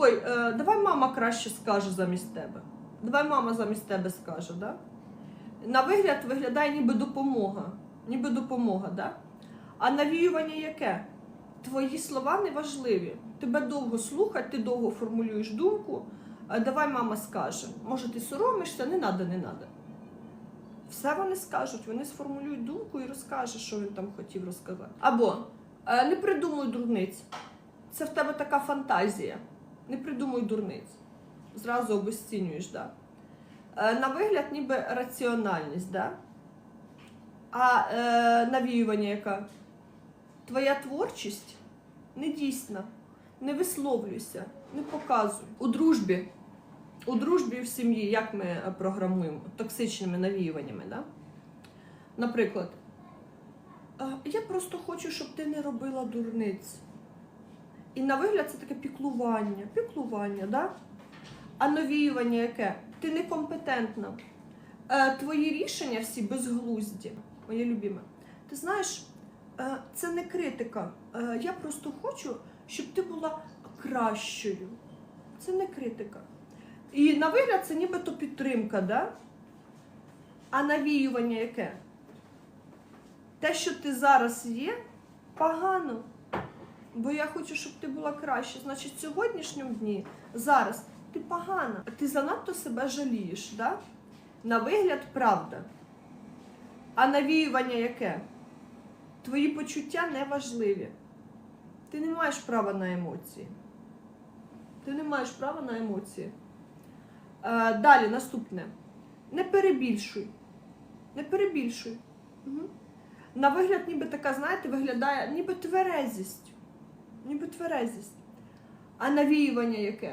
ой, е, давай мама краще скаже замість тебе. Давай мама замість тебе скаже, да? На вигляд виглядає ніби допомога. Ніби допомога, да? А навіювання яке? Твої слова не важливі. Тебе довго слухать, ти довго формулюєш думку. Е, Давай мама скаже. Може, ти соромишся, не надо, не надо. Все вони скажуть, вони сформулюють думку і розкажуть, що він там хотів розказати. Або е, не придумуй дурниць. Це в тебе така фантазія. Не придумуй дурниць. Зразу обесцінюєш, да? Е, на вигляд, ніби раціональність, да? а е, навіювання яка? Твоя творчість не дійсна. Не висловлюйся, не показуй. У дружбі, у дружбі і в сім'ї, як ми програмуємо токсичними навіюваннями, да? Наприклад, «Е, я просто хочу, щоб ти не робила дурниць. І на вигляд це таке піклування, піклування, да? А навіювання яке? Ти некомпетентна. Е, твої рішення всі безглузді, моє любіме. Ти знаєш, е, це не критика. Е, я просто хочу, щоб ти була кращою. Це не критика. І на вигляд це нібито підтримка, да? а навіювання яке? Те, що ти зараз є, погано. Бо я хочу, щоб ти була краще. Значить, в сьогоднішньому дні, зараз, ти погана. Ти занадто себе жалієш, да? На вигляд, правда. А навіювання яке? Твої почуття не важливі. Ти не маєш права на емоції. Ти не маєш права на емоції. Е, далі, наступне. Не перебільшуй. Не перебільшуй. Угу. На вигляд, ніби така, знаєте, виглядає ніби тверезість. Ніби тверезість. А навіювання яке?